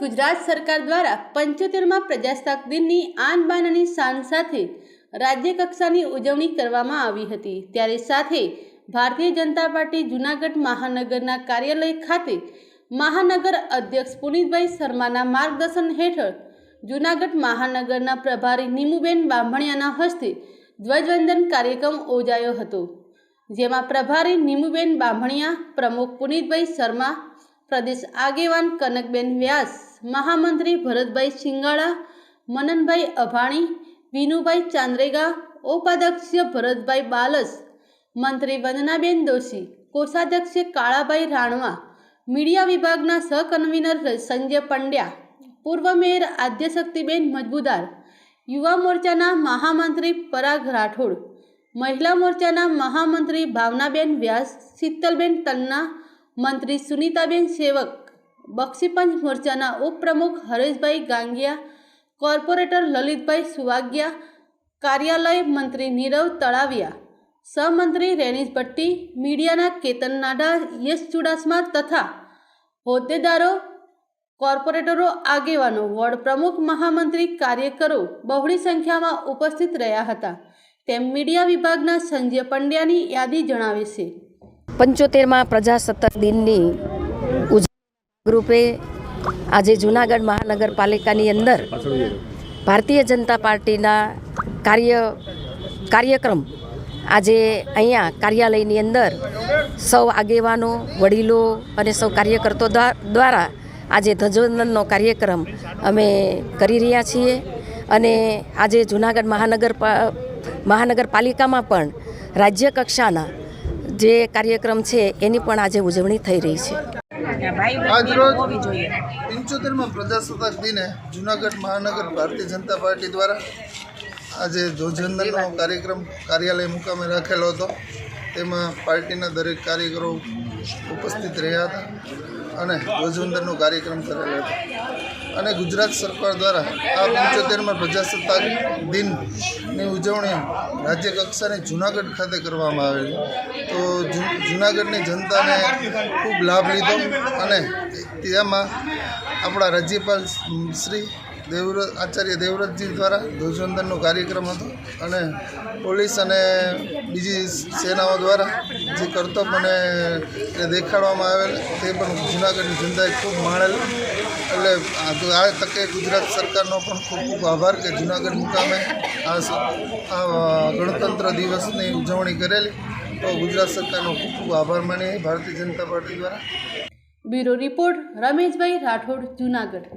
ગુજરાત સરકાર દ્વારા પંચોતેરમાં પ્રજાસત્તાક દિનની આન અને શાન સાથે રાજ્ય કક્ષાની ઉજવણી કરવામાં આવી હતી. ત્યારે સાથે ભારતીય જનતા પાર્ટી જૂનાગઢ મહાનગરના કાર્યાલય ખાતે મહાનગર અધ્યક્ષ પુનિતભાઈ શર્માના માર્ગદર્શન હેઠળ જૂનાગઢ મહાનગરના પ્રભારી નીમુબેન બાંભણિયાના હસ્તે ધ્વજવંદન કાર્યક્રમ યોજાયો હતો. જેમાં પ્રભારી નીમુબેન બાંભણિયા, પ્રમુખ પુનિતભાઈ શર્મા પ્રદેશ આગેવાન કનકબેન વ્યાસ, મહામંત્રી ભરતભાઈ સિંગાળા મનનભાઈ અભાણી, વિનુભાઈ ચાંદ્રેગા, ઉપાધ્યક્ષ ભરતભાઈ બાલસ, મંત્રી વંદનાબેન દોશી, કોષાધ્યક્ષ કાળાભાઈ રાણવા, મીડિયા વિભાગના સહકન્વીનર સંજય પંડ્યા, પૂર્વ મેયર આદ્યશક્તિબેન મજબૂદાર, યુવા મોરચાના મહામંત્રી પરાગ રાઠોડ, મહિલા મોરચાના મહામંત્રી ભાવનાબેન વ્યાસ, શીતલબેન તન્ના મંત્રી સુનીતાબેન સેવક, બક્ષીપંચ મોરચાના ઉપપ્રમુખ હરેશભાઈ ગાંગિયા, કોર્પોરેટર લલિતભાઈ સુવાગ્યા, કાર્યાલય મંત્રી નીરવ તળાવિયા, સહમંત્રી રેનીશ ભટ્ટી, મીડિયાના કેતન નાડા યશ ચુડાસમા તથા હોદ્દેદારો, કોર્પોરેટરો, આગેવાનો, વોર્ડ પ્રમુખ, મહામંત્રી, કાર્યકરો બહોળી સંખ્યામાં ઉપસ્થિત રહ્યા હતા. તેમ મીડિયા વિભાગના સંજય પંડ્યાની યાદી જણાવે છે. પંચોતેરમાં પ્રજાસત્તાક દિનની ઉજવણી આજે જૂનાગઢ મહાનગરપાલિકાની અંદર ભારતીય જનતા પાર્ટીના કાર્ય કાર્યક્રમ આજે અહીંયા કાર્યાલયની અંદર સૌ આગેવાનો, વડીલો અને સૌ કાર્યકર્તો દ્વા- દ્વારા આજે ધ્વજવંદનનો કાર્યક્રમ અમે કરી રહ્યા છીએ અને આજે જૂનાગઢ મહાનગર મહાનગરપાલિકામાં પણ રાજ્ય કક્ષાના જે કાર્યક્રમ છે એની પણ આજે ઉજવણી થઈ રહી છે. આજરોજ પંચોતેરમાં પ્રજાસત્તાક દિને જુનાગઢ મહાનગર ભારતીય જનતા પાર્ટી દ્વારા આજે ધ્વજવંદનનો કાર્યક્રમ કાર્યાલય મુકામે રાખેલો હતો. તેમાં પાર્ટીના દરેક કાર્યકરો ઉપસ્થિત રહ્યા હતા. અને ધ્વજવંદનનો કાર્યક્રમ કરેલો હતો અને ગુજરાત સરકાર દ્વારા આ પંચોતેરમાં પ્રજાસત્તાક દિનની ઉજવણી રાજ્ય કક્ષાને જુનાગઢ ખાતે કરવામાં આવેલી. તો જૂનાગઢની જનતાને ખૂબ લાભ લીધો અને તેમાં આપણા રાજ્યપાલ શ્રી દેવવ્રત, આચાર્ય દેવવ્રતજી દ્વારા ધ્વજવંદનનો કાર્યક્રમ હતો અને પોલીસ અને બીજી સેનાઓ દ્વારા જે કરતબ એ દેખાડવામાં આવેલ તે પણ જુનાગઢની જનતાએ ખૂબ માણેલ. એટલે આ તકે ગુજરાત સરકારનો પણ ખૂબ ખૂબ આભાર કે જૂનાગઢ મુકામે આ ગણતંત્ર દિવસની ઉજવણી કરેલી. તો ગુજરાત સરકારનો ખૂબ ખૂબ આભાર માની ભારતીય જનતા પાર્ટી દ્વારા. Bureau report Rameshbhai Rathod, Junagadh.